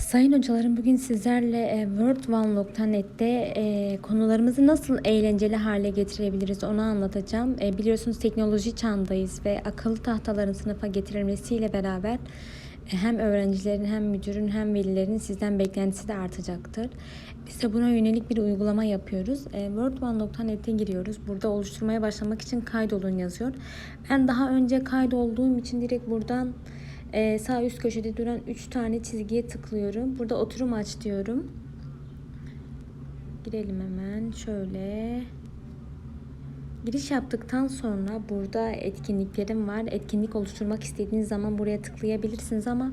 Sayın hocalarım bugün sizlerle e, wordonelog.net'te e, konularımızı nasıl eğlenceli hale getirebiliriz onu anlatacağım. E, biliyorsunuz teknoloji çağındayız ve akıllı tahtaların sınıfa getirilmesiyle beraber hem öğrencilerin hem müdürün hem velilerin sizden beklentisi de artacaktır. Biz de buna yönelik bir uygulama yapıyoruz. E, wordone.net'e giriyoruz. Burada oluşturmaya başlamak için kaydolun yazıyor. Ben daha önce kaydolduğum için direkt buradan ee, sağ üst köşede duran 3 tane çizgiye tıklıyorum. Burada oturum aç diyorum. Girelim hemen şöyle. Giriş yaptıktan sonra burada etkinliklerim var. Etkinlik oluşturmak istediğiniz zaman buraya tıklayabilirsiniz ama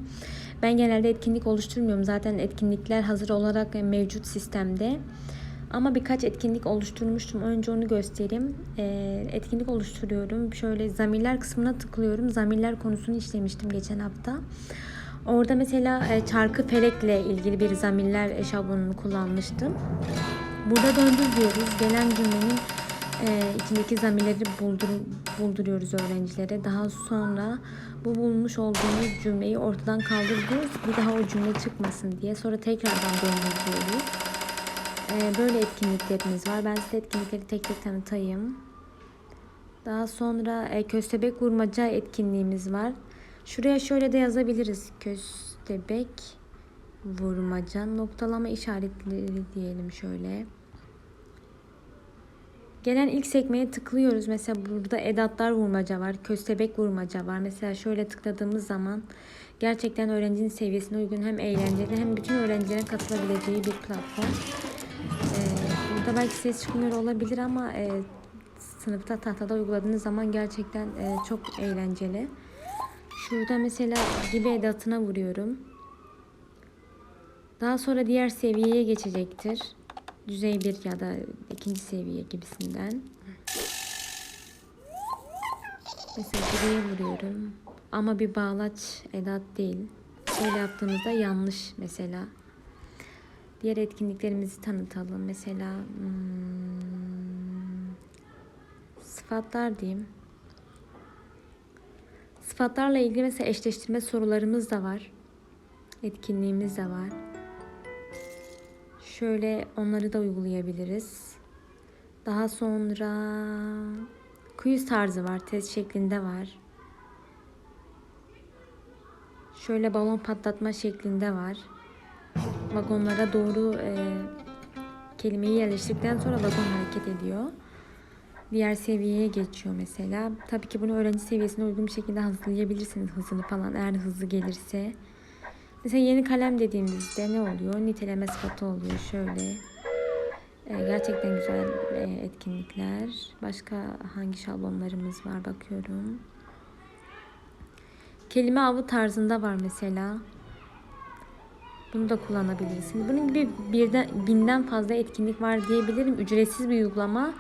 ben genelde etkinlik oluşturmuyorum. Zaten etkinlikler hazır olarak mevcut sistemde. Ama birkaç etkinlik oluşturmuştum. Önce onu göstereyim. Ee, etkinlik oluşturuyorum. Şöyle zamirler kısmına tıklıyorum. Zamirler konusunu işlemiştim geçen hafta. Orada mesela e, çarkı felekle ilgili bir zamirler şablonunu kullanmıştım. Burada döndür diyoruz. Gelen cümlenin e, içindeki zamirleri buldur, bulduruyoruz öğrencilere. Daha sonra bu bulmuş olduğumuz cümleyi ortadan kaldırıyoruz. Bir daha o cümle çıkmasın diye. Sonra tekrardan döndür diyoruz. Ee, böyle etkinliklerimiz var. Ben size etkinlikleri tek tek tanıtayım. Daha sonra e, köstebek vurmaca etkinliğimiz var. Şuraya şöyle de yazabiliriz. Köstebek vurmaca noktalama işaretleri diyelim şöyle. Gelen ilk sekmeye tıklıyoruz. Mesela burada edatlar vurmaca var. Köstebek vurmaca var. Mesela şöyle tıkladığımız zaman gerçekten öğrencinin seviyesine uygun hem eğlenceli hem bütün öğrencilerin katılabileceği bir platform. Burada belki ses çıkmıyor olabilir ama e, sınıfta tahtada uyguladığınız zaman gerçekten e, çok eğlenceli. Şurada mesela gibi edatına vuruyorum. Daha sonra diğer seviyeye geçecektir. Düzey 1 ya da ikinci seviye gibisinden. Mesela buraya vuruyorum. Ama bir bağlaç edat değil. Böyle yaptığımızda yanlış mesela. Diğer etkinliklerimizi tanıtalım. Mesela hmm, sıfatlar diyeyim. Sıfatlarla ilgili mesela eşleştirme sorularımız da var. Etkinliğimiz de var. Şöyle onları da uygulayabiliriz. Daha sonra quiz tarzı var. Test şeklinde var. Şöyle balon patlatma şeklinde var. Vagonlara doğru e, kelimeyi yerleştirdikten sonra vagon hareket ediyor. Diğer seviyeye geçiyor mesela. Tabii ki bunu öğrenci seviyesine uygun bir şekilde hazırlayabilirsiniz hızını falan eğer hızlı gelirse. Mesela yeni kalem dediğimizde ne oluyor? Niteleme sıfatı oluyor şöyle. Ee, gerçekten güzel e, etkinlikler. Başka hangi şablonlarımız var bakıyorum. Kelime avı tarzında var mesela. Bunu da kullanabilirsiniz. Bunun gibi birden, binden fazla etkinlik var diyebilirim. Ücretsiz bir uygulama.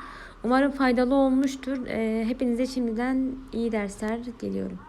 Umarım faydalı olmuştur. Ee, hepinize şimdiden iyi dersler diliyorum.